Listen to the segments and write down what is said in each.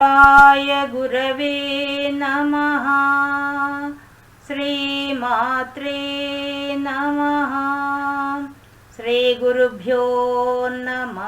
य गुरवे नमः श्रीमात्रे नमः శ్రీగురుభ్యో నమ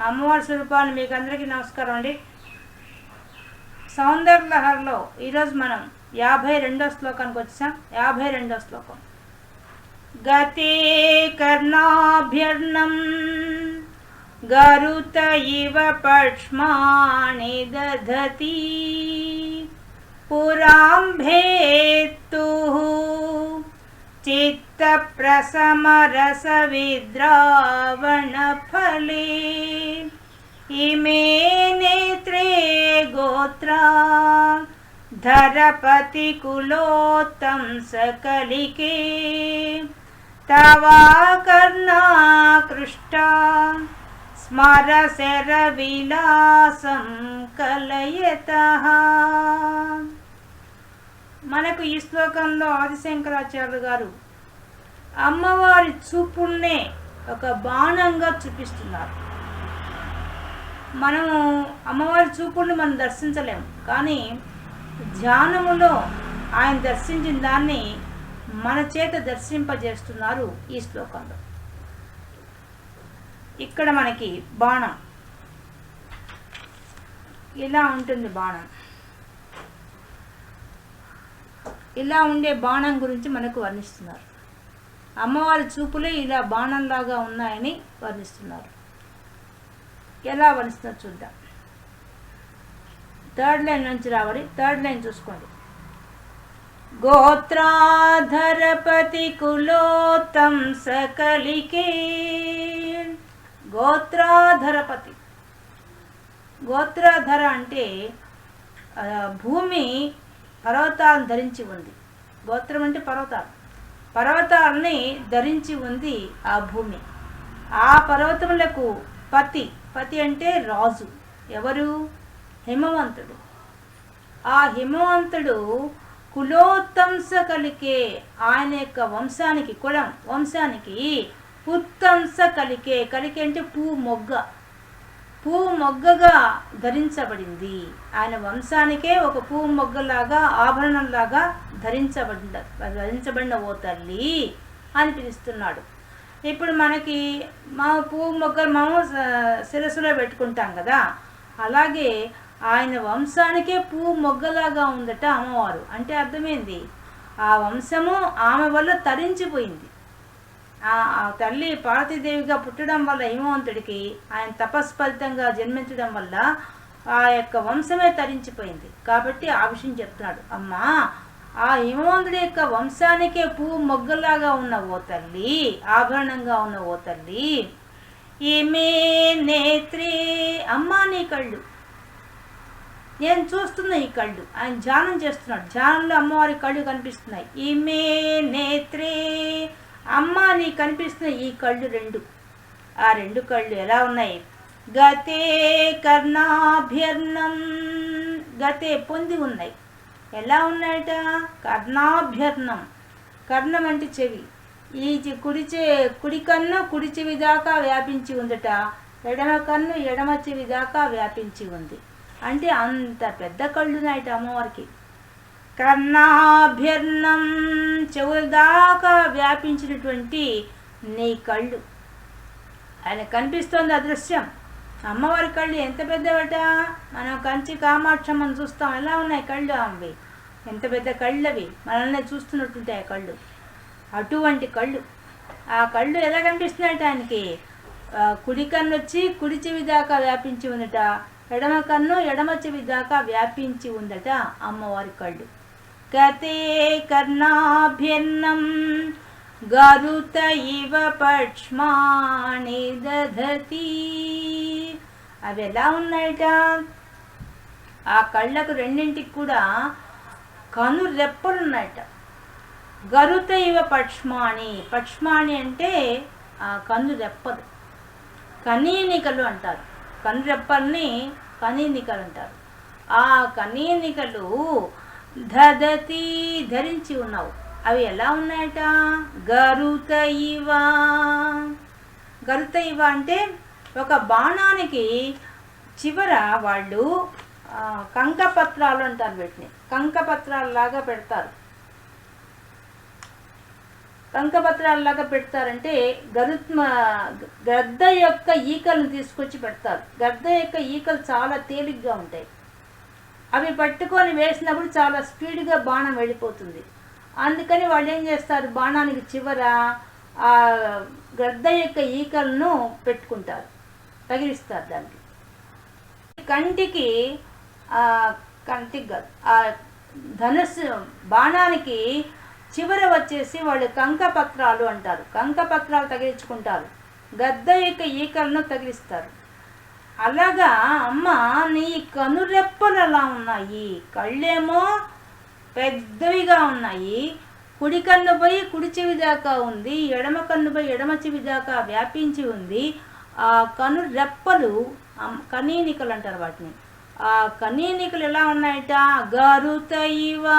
అమ్మవారి స్వరూపాన్ని మీకు అందరికీ నమస్కారం అండి సౌందర్యలహర్లో ఈరోజు మనం యాభై రెండో శ్లోకానికి వచ్చాం యాభై రెండో శ్లోకం గతే కర్ణాభ్యర్ణం गरुत इव पक्ष्माणि दधति। पुराम्भेत्तुः चित्तप्रसमरसविद्रावणफले। इमे नेत्रे गोत्रा धरपतिकुलोत्तं सकलिके। तवा कर्णाकृष्टा స్మరశరవిలాసం కలయత. మనకు ఈ శ్లోకంలో ఆదిశంకరాచార్యులు గారు అమ్మవారి చూపుణ్ణే ఒక బాణంగా చూపిస్తున్నారు. మనము అమ్మవారి చూపుని మనం దర్శించలేము కానీ ధ్యానములో ఆయన దర్శించిన దాన్ని మన చేత దర్శింపజేస్తున్నారు ఈ శ్లోకంలో. ఇక్కడ మనకి బాణం. ఇలా ఉంటుంది బాణం. ఇలా ఉండే బాణం గురించి మనకు వర్ణిస్తున్నారు. అమ్మవారి చూపులే ఇలా బాణంలాగా ఉన్నాయని వర్ణిస్తున్నారు. ఎలా వర్ణిస్తున్నారు చూద్దాం. థర్డ్ లైన్ నుంచి రావాలి. థర్డ్ లైన్ చూసుకోండి. గోత్రాధరపతి కులోత్తం సకలికే. గోత్రాధరపతి. గోత్రాధర అంటే భూమి పర్వతాలను ధరించి ఉంది. గోత్రం అంటే పర్వతాలు. పర్వతాలని ధరించి ఉంది ఆ భూమి. ఆ పర్వతములకు పతి. పతి అంటే రాజు. ఎవరు? హిమవంతుడు. ఆ హిమవంతుడు కులోత్తంస కలికే ఆయన యొక్క వంశానికి కులం వంశానికి పుత్తంస కలికే. కలికే అంటే పువ్వు మొగ్గ. పూ మొగ్గగా ధరించబడింది. ఆయన వంశానికే ఒక పూ మొగ్గలాగా ఆభరణంలాగా ధరించబడిన ధరించబడిన ఓ తల్లి అని పిలుస్తున్నాడు. ఇప్పుడు మనకి మా పువ్వు మొగ్గలు మేము శిరస్సులో పెట్టుకుంటాం కదా. అలాగే ఆయన వంశానికే పువ్వు మొగ్గలాగా ఉందట అమ్మవారు. అంటే అర్థమైంది? ఆ వంశము ఆమె వల్ల తరించిపోయింది. తల్లి పార్వతీదేవిగా పుట్టడం వల్ల హిమవంతుడికి ఆయన తపస్ఫలితంగా జన్మించడం వల్ల ఆ యొక్క వంశమే తరించిపోయింది. కాబట్టి ఆ విషయం చెప్తున్నాడు. అమ్మా ఆ హిమవంతుడి యొక్క వంశానికే పువ్వు మొగ్గలాగా ఉన్న ఓ తల్లి ఆభరణంగా ఉన్న ఓ తల్లి ఈమె నేత్రే అమ్మా నీ కళ్ళు. నేను చూస్తున్న ఈ కళ్ళు. ఆయన ధ్యానం చేస్తున్నాడు. ధ్యానంలో అమ్మవారి కళ్ళు కనిపిస్తున్నాయి. ఈమె నేత్రే అమ్మ నీ కనిపిస్తున్న ఈ కళ్ళు రెండు. ఆ రెండు కళ్ళు ఎలా ఉన్నాయి? గతే కర్ణాభ్యర్ణం. గతే పొంది ఉన్నాయి. ఎలా ఉన్నాయట? కర్ణాభ్యర్ణం. కర్ణం అంటే చెవి. ఈ కుడి చె కుడి కన్ను కుడి చెవి దాకా వ్యాపించి ఉందట. ఎడమ కన్ను ఎడమ చెవి దాకా వ్యాపించి ఉంది. అంటే అంత పెద్ద కళ్ళు ఉన్నాయట అమ్మవారికి. కర్ణాభ్యర్ణం చెవులదాకా వ్యాపించినటువంటి నీ కళ్ళు. ఆయన కనిపిస్తోంది అదృశ్యం అమ్మవారి కళ్ళు ఎంత పెద్దవట? మనం కంచి కామాక్షమ్మని చూస్తాం. ఎలా ఉన్నాయి కళ్ళు అవి? ఎంత పెద్ద కళ్ళు అవి మనల్ని చూస్తున్నట్టుంటాయి ఆ కళ్ళు. అటువంటి కళ్ళు. ఆ కళ్ళు ఎలా కనిపిస్తున్నాయట ఆయనకి? కుడి కన్ను వచ్చి కుడి చెవి దాకా వ్యాపించి ఉందట. ఎడమ కన్ను ఎడమ చెవి దాకా వ్యాపించి ఉందట అమ్మవారి కళ్ళు. గతే కర్ణాభ్యన్నం గరుత ఇవ పక్ష్మాణి దధతి అవి ఎలా ఉన్నాయట? ఆ కళ్ళకు రెండింటికి కూడా కను రెప్పలున్నాయట. గరుత ఇవ పక్ష్మాణి. పక్ష్మాణి అంటే ఆ కన్ను రెప్పలు. కనీనికలు అంటారు. కన్ను రెప్పల్ని కనీనికలు అంటారు. ఆ కనీనికలు ధదతి ధరించి ఉన్నావు. అవి ఎలా ఉన్నాయట? గరుత ఇవ. గరుత ఇవ అంటే ఒక బాణానికి చివర వాళ్ళు కంకపత్రాలు అంటారు వీటిని. కంకపత్రాలలాగా పెడతారు. కంకపత్రాలలాగా పెడతారంటే గరుత్మ గద్ద యొక్క ఈకలను తీసుకొచ్చి పెడతారు. గద్ద యొక్క ఈకలు చాలా తేలిగ్గా ఉంటాయి. అవి పట్టుకొని వేసినప్పుడు చాలా స్పీడ్గా బాణం వెళ్ళిపోతుంది. అందుకని వాళ్ళు ఏం చేస్తారు? బాణానికి చివర ఆ గద్ద యొక్క ఈకలను పెట్టుకుంటారు. తగిలిస్తారు దానికి. కంటికి కంటికి కాదు ఆ ధనుస్సు బాణానికి చివర వచ్చేసి వాళ్ళు కంకపత్రాలు అంటారు. కంకపత్రాలు తగిలించుకుంటారు. గద్ద యొక్క ఈకలను తగిలిస్తారు. అలాగా అమ్మ నీ కనురెప్పలు అలా ఉన్నాయి. కళ్ళేమో పెద్దవిగా ఉన్నాయి. కుడి కన్ను పోయి కుడి చెవి దాకా ఉంది. ఎడమ కన్ను పోయి ఎడమ చెవి దాకా వ్యాపించి ఉంది. ఆ కను రెప్పలు కనీనికలు అంటారు వాటిని. ఆ కనీనికలు ఎలా ఉన్నాయట? గరుతయివా.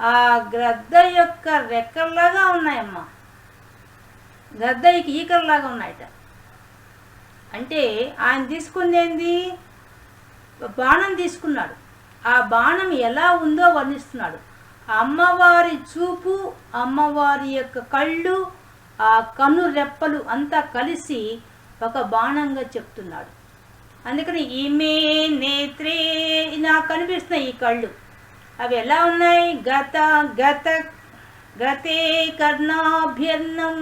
ఆ గ్రద్ద యొక్క రెక్కల్లాగా ఉన్నాయమ్మా. గద్దయ్యకి ఈకల్లాగా ఉన్నాయట. అంటే ఆయన తీసుకుందేంది బాణం తీసుకున్నాడు. ఆ బాణం ఎలా ఉందో వర్ణిస్తున్నాడు. అమ్మవారి చూపు అమ్మవారి యొక్క కళ్ళు ఆ కన్ను రెప్పలు అంతా కలిసి ఒక బాణంగా చెప్తున్నాడు. అందుకని ఈమె నేత్రే నాకు కనిపిస్తున్నాయి ఈ కళ్ళు. అవి ఎలా ఉన్నాయి? గత గత గతే కర్ణాభ్యర్ణం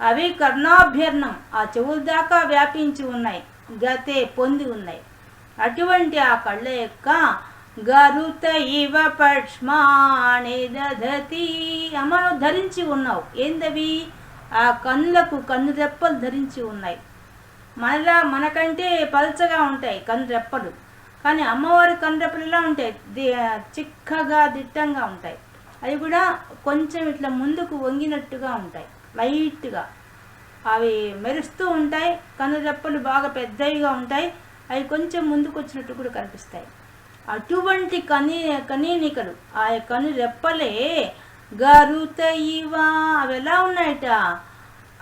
అవి కర్ణాభ్యర్ణం ఆ చెవుల దాకా వ్యాపించి ఉన్నాయి. గతే పొంది ఉన్నాయి. అటువంటి ఆ కళ్ళ యొక్క గరుత ఇవ పక్ష్మాణి దధతి. అమ్మను ధరించి ఉన్నావు. ఏందవి? ఆ కన్నులకు కన్ను రెప్పలు ధరించి ఉన్నాయి. మనలా మనకంటే పలచగా ఉంటాయి కన్ను రెప్పలు. కానీ అమ్మవారి కన్ను ఎలా ఉంటాయి. చిక్కగా దిట్టంగా ఉంటాయి. అవి కూడా కొంచెం ఇట్లా ముందుకు వంగినట్టుగా ఉంటాయి. లైట్గా అవి మెరుస్తూ ఉంటాయి కనురెప్పలు బాగా పెద్దవిగా ఉంటాయి అవి కొంచెం ముందుకు వచ్చినట్టు కూడా కనిపిస్తాయి. అటువంటి కని కనీనికలు ఆ కను రెప్పలే గరుతయివా? అవి ఎలా ఉన్నాయట?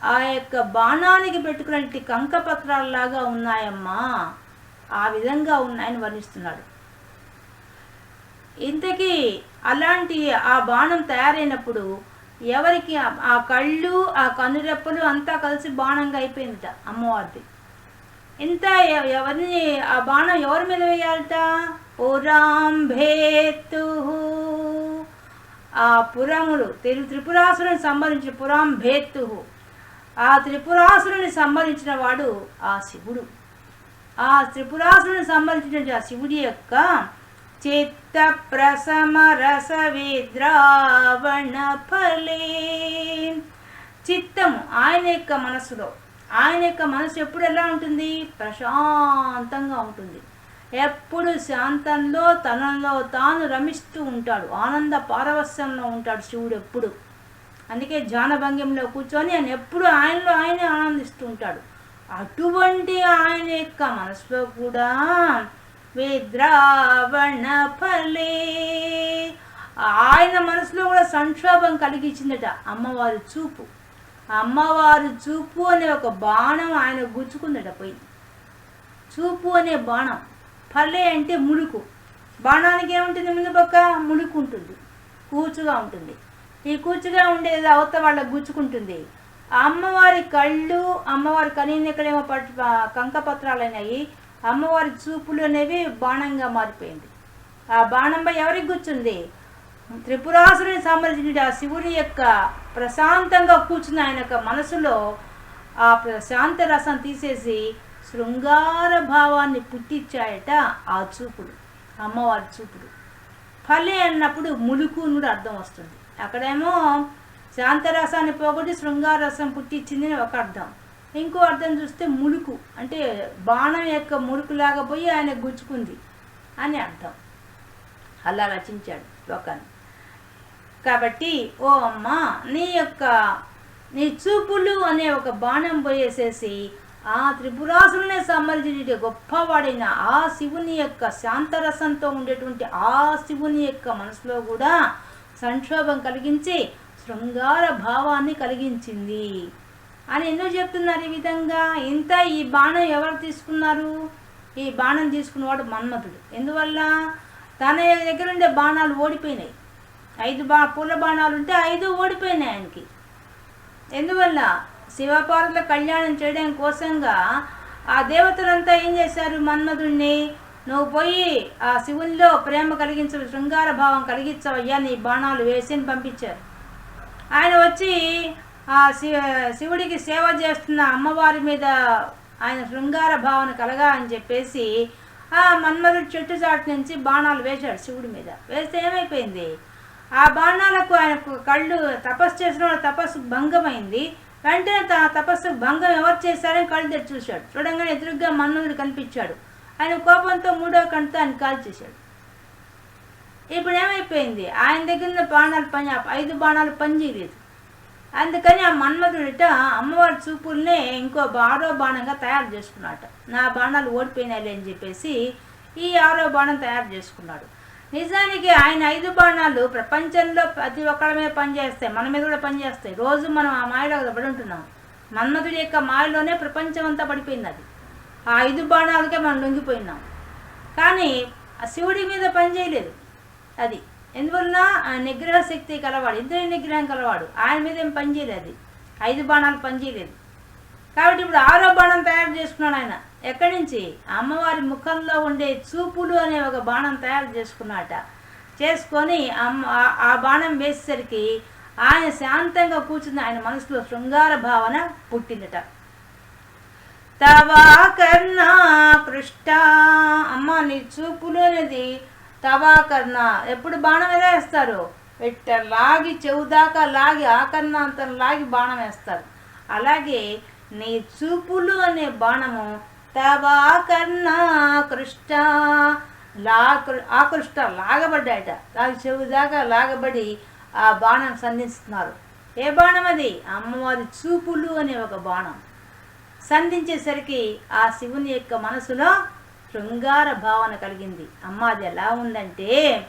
ఆ యొక్క బాణానికి పెట్టుకున్నటువంటి కంక పత్రాలలాగా ఉన్నాయమ్మా. ఆ విధంగా ఉన్నాయని వర్ణిస్తున్నాడు. ఇంతకీ అలాంటి ఆ బాణం తయారైనప్పుడు ఎవరికి ఆ- కళ్ళు ఆ కనురెప్పలు అంతా కలిసి బాణంగా అయిపోయిందిట అమ్మవారిది. ఇంత ఎవరిని ఆ బాణం ఎవరి మీద వేయాలట? పురాంభేతు. ఆ పురములు తిరు త్రిపురాసురుని సంబంధించిన పురాంభేతు. ఆ త్రిపురాసురుని సంబంధించిన వాడు ఆ శివుడు. ఆ త్రిపురాసురుని సంబంధించిన ఆ శివుడి యొక్క చిత్త ప్రసమరస విద్రావణ ఫలే చిత్తము ఆయన యొక్క మనసులో ఆయన యొక్క మనసు ఎప్పుడు ఎలా ఉంటుంది? ప్రశాంతంగా ఉంటుంది. ఎప్పుడు శాంతంలో తనలో తాను రమిస్తూ ఉంటాడు. ఆనంద పారవస్యంలో ఉంటాడు శివుడు ఎప్పుడు. అందుకే జానభంగ్యంలో కూర్చొని ఆయన ఎప్పుడు ఆయనలో ఆయనే ఆనందిస్తూ ఉంటాడు. అటువంటి ఆయన యొక్క మనసులో కూడా విద్రావణ ఫలే ఆయన మనసులో కూడా సంక్షోభం కలిగించిందట అమ్మవారి చూపు. అమ్మవారి చూపు అనే ఒక బాణం ఆయన గుచ్చుకుందట పోయి చూపు అనే బాణం. ఫలే అంటే ముడుకు. బాణానికి ఏముంటుంది ముందు పక్క? ముడుకు ఉంటుంది. కూచుగా ఉంటుంది. ఈ కూచుగా ఉండేది అవత వాళ్ళ గుచ్చుకుంటుంది. ఆ అమ్మవారి కళ్ళు అమ్మవారి కనీనికడేమో పట్ కంకపత్రాలు అయినాయి అమ్మవారి చూపులు అనేవి బాణంగా మారిపోయింది. ఆ బాణంపై ఎవరికి కూర్చుంది? త్రిపురాసురుని సంబంధించిన ఆ శివుని యొక్క ప్రశాంతంగా కూర్చున్న ఆయన యొక్క మనసులో ఆ ప్రశాంత రసం తీసేసి శృంగార భావాన్ని పుట్టించాయట ఆ చూపుడు అమ్మవారి చూపుడు. ఫలే అన్నప్పుడు ములుకు కూడా అర్థం వస్తుంది. అక్కడేమో శాంతరసాన్ని పోగొట్టి శృంగార రసం పుట్టించింది అని ఒక అర్థం. ఇంకో అర్థం చూస్తే ములుకు అంటే బాణం యొక్క ములుకులాగా పోయి ఆయన గుచ్చుకుంది అని అర్థం. అలా రచించాడు శ్లోకాన్ని కాబట్టి ఓ అమ్మ నీ యొక్క నీ చూపులు అనే ఒక బాణం పోయేసేసి ఆ త్రిపురాసులనే సంబంధించిన గొప్పవాడైన ఆ శివుని యొక్క శాంతరసంతో ఉండేటువంటి ఆ శివుని యొక్క మనసులో కూడా సంక్షోభం కలిగించి శృంగార భావాన్ని కలిగించింది. అని ఎందుకు చెప్తున్నారు ఈ విధంగా? ఇంత ఈ బాణం ఎవరు తీసుకున్నారు? ఈ బాణం తీసుకున్నవాడు మన్మథుడు ఎందువల్ల? తన దగ్గర ఉండే బాణాలు ఓడిపోయినాయి. ఐదు బా పూల బాణాలు ఉంటే ఐదు ఓడిపోయినాయి ఆయనకి. ఎందువల్ల? శివపార్వతుల కళ్యాణం చేయడం కోసంగా ఆ దేవతలంతా ఏం చేశారు మన్మధుడిని నువ్వు పోయి ఆ శివుల్లో ప్రేమ కలిగించ శృంగార భావం కలిగించవయ్యా నీ బాణాలు వేసి పంపించారు. ఆయన వచ్చి శివుడికి సేవ చేస్తున్న అమ్మవారి మీద ఆయన శృంగార భావన కలగా అని చెప్పేసి ఆ మన్మధుడు చెట్టు చాటు నుంచి బాణాలు వేశాడు శివుడి మీద. వేస్తే ఏమైపోయింది? ఆ బాణాలకు ఆయనకు కళ్ళు తపస్సు చేసిన తపస్సు భంగమైంది. వెంటనే త తపస్సు భంగం ఎవరు చేశారని కళ్ళు తెచ్చి చూశాడు. చూడంగానే ఎదురుగ్గా మన్మధుడు కనిపించాడు. ఆయన కోపంతో మూడో కంటితో ఆయన కాల్ చేశాడు. ఇప్పుడు ఏమైపోయింది? ఆయన దగ్గర బాణాలు పని ఐదు బాణాలు పనిచేయలేదు అందుకని ఆ మన్మధుడిట అమ్మవారి చూపుల్నే ఇంకో ఆరో బాణంగా తయారు చేసుకున్నాట నా బాణాలు ఓడిపోయినాయి అని చెప్పేసి ఈ ఆరో బాణం తయారు చేసుకున్నాడు. నిజానికి ఆయన ఐదు బాణాలు ప్రపంచంలో ప్రతి ఒక్కరి మీద పనిచేస్తాయి మన మీద కూడా పనిచేస్తాయి. రోజు మనం ఆ మాయలో పడి ఉంటున్నాం మన్మధుడి యొక్క మాయలోనే ప్రపంచం అంతా పడిపోయింది అది ఆ ఐదు బాణాలకే మనం లొంగిపోయినాం కానీ ఆ శివుడి మీద పనిచేయలేదు అది ఎందువలన? ఆ నిగ్రహ శక్తి కలవాడు. ఇంద్రియ నిగ్రహం కలవాడు. ఆయన మీద ఏం పనిచేయలేదు అది. ఐదు బాణాలు పనిచేయలేదు కాబట్టి ఇప్పుడు ఆరో బాణం తయారు చేసుకున్నాడు ఆయన. ఎక్కడి నుంచి? అమ్మవారి ముఖంలో ఉండే చూపులు అనే ఒక బాణం తయారు చేసుకున్నాట చేసుకొని అమ్మ ఆ- బాణం వేసేసరికి ఆయన శాంతంగా కూర్చుని ఆయన మనసులో శృంగార భావన పుట్టిందట. తవా కర్ణ కృష్ట అమ్మ నీ చూపులు అనేది తవాకర్ణ ఎప్పుడు బాణం ఎలా వేస్తారు? ఇట్ట లాగి చెవు దాకా లాగి అంత లాగి బాణం వేస్తారు. అలాగే నీ చూపులు అనే బాణము తవాకర్ణ కృష్ణ లా ఆకృష్ట లాగబడ్డాయట. లాగి చెవు దాకా లాగబడి ఆ బాణం సంధిస్తున్నారు. ఏ బాణం అది? అమ్మవారి చూపులు అనే ఒక బాణం. సంధించేసరికి ఆ శివుని యొక్క మనసులో శృంగార భావన కలిగింది. అమ్మ అది ఎలా ఉందంటే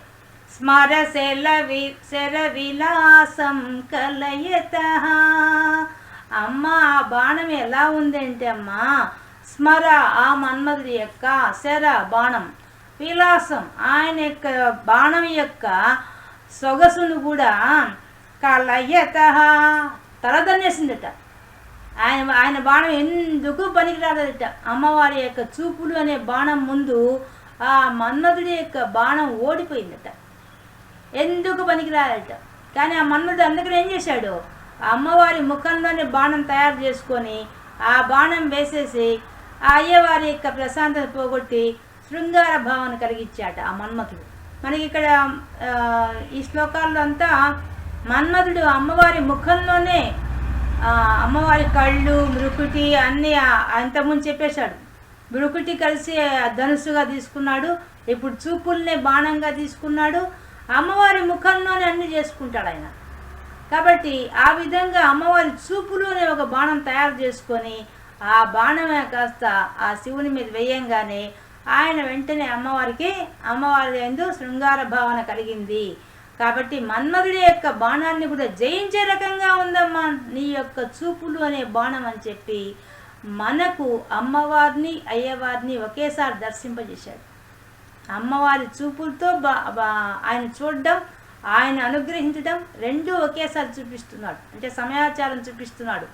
స్మర శల వి శర విలాసం కలయత. అమ్మ ఆ బాణం ఎలా ఉందంటే అమ్మా స్మర ఆ మన్మధుడి యొక్క శర బాణం. విలాసం ఆయన యొక్క బాణం యొక్క సొగసును కూడా కలయత. తలదన్నేసిందట. ఆయన ఆయన బాణం ఎందుకు పనికిరాదట? అమ్మవారి యొక్క చూపులు అనే బాణం ముందు ఆ మన్మధుడి యొక్క బాణం ఓడిపోయిందట. ఎందుకు పనికిరాదట? కానీ ఆ మన్మధుడు అందుకని ఏం చేశాడు? ఆ అమ్మవారి ముఖంలోనే బాణం తయారు చేసుకొని ఆ బాణం వేసేసి ఆ అయ్యవారి యొక్క ప్రశాంతత పోగొట్టి శృంగార భావన కలిగించాట ఆ మన్మథుడు మనకి ఇక్కడ ఈ శ్లోకాల్లో అంతా మన్మథుడు అమ్మవారి ముఖంలోనే అమ్మవారి కళ్ళు మృకుటి అన్నీ అంతకుముందు చెప్పేశాడు. మృకుటి కలిసి ధనుసుగా తీసుకున్నాడు. ఇప్పుడు చూపుల్నే బాణంగా తీసుకున్నాడు. అమ్మవారి ముఖంలోనే అన్ని చేసుకుంటాడు ఆయన. కాబట్టి ఆ విధంగా అమ్మవారి చూపులు అనే ఒక బాణం తయారు చేసుకొని ఆ బాణమే కాస్త ఆ శివుని మీద వేయంగానే ఆయన వెంటనే అమ్మవారికి అమ్మవారి ఎందు శృంగార భావన కలిగింది. కాబట్టి మన్మధుడి యొక్క బాణాన్ని కూడా జయించే రకంగా ఉందమ్మా. నీ యొక్క చూపులు అనే బాణం అని చెప్పి మనకు అమ్మవారిని అయ్యవారిని ఒకేసారి దర్శింపజేశాడు. అమ్మవారి చూపులతో బా బా- ఆయన చూడడం ఆయన అనుగ్రహించడం రెండూ ఒకేసారి చూపిస్తున్నాడు. అంటే సమయాచారం చూపిస్తున్నాడు.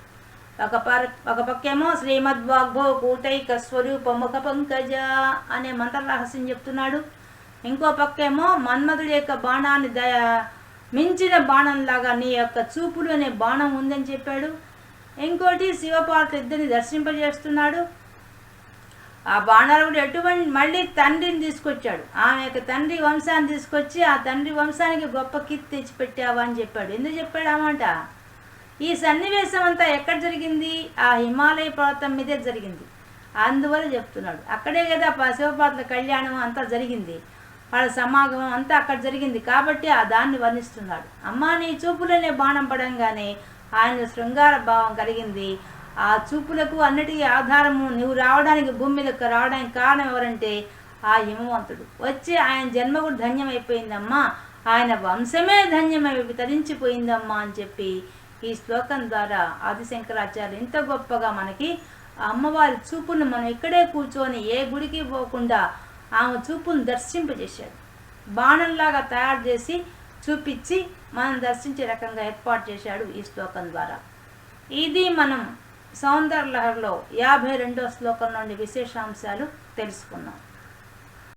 ఒక పర్ ఒక పక్కేమో శ్రీమద్వాగ్భో కూటైక స్వరూప ముఖ పంకజ అనే మంత్ర రహస్యం చెప్తున్నాడు. ఇంకో పక్కేమో మన్మధుడి యొక్క బాణాన్ని దయ మించిన బాణంలాగా నీ యొక్క చూపులు అనే బాణం ఉందని చెప్పాడు. ఇంకోటి శివపార్వతి ఇద్దరిని దర్శింపజేస్తున్నాడు. ఆ బాణాలు కూడా ఎటువంటి మళ్ళీ తండ్రిని తీసుకొచ్చాడు. ఆమె యొక్క తండ్రి వంశాన్ని తీసుకొచ్చి ఆ తండ్రి వంశానికి గొప్ప కీర్తి తెచ్చిపెట్టావా అని చెప్పాడు. ఎందుకు చెప్పాడు ఆ ఈ సన్నివేశం అంతా ఎక్కడ జరిగింది? ఆ హిమాలయ పర్వతం మీదే జరిగింది. అందువల్ల చెప్తున్నాడు. అక్కడే కదా శివపార్వతుల కళ్యాణం అంతా జరిగింది. వాళ్ళ సమాగమం అంతా అక్కడ జరిగింది కాబట్టి ఆ దాన్ని వర్ణిస్తున్నాడు. అమ్మా నీ చూపులనే బాణం పడంగానే ఆయన శృంగార భావం కలిగింది. ఆ చూపులకు అన్నిటికీ ఆధారము నువ్వు రావడానికి భూమి మీదకి రావడానికి కారణం ఎవరంటే ఆ హిమవంతుడు. వచ్చి ఆయన జన్మ కూడా ధన్యమైపోయిందమ్మా. ఆయన వంశమే ధన్యమై తరించిపోయిందమ్మా అని చెప్పి ఈ శ్లోకం ద్వారా ఆదిశంకరాచార్య ఇంత గొప్పగా మనకి అమ్మవారి చూపును మనం ఇక్కడే కూర్చొని ఏ గుడికి పోకుండా ఆమె చూపును దర్శింపజేశాడు. బాణంలాగా తయారు చేసి చూపించి మనం దర్శించే రకంగా ఏర్పాటు చేశాడు ఈ శ్లోకం ద్వారా. ఇది మనం సౌందర్యలహరిలో యాభై రెండో శ్లోకం నుండి విశేషాంశాలు తెలుసుకున్నాం.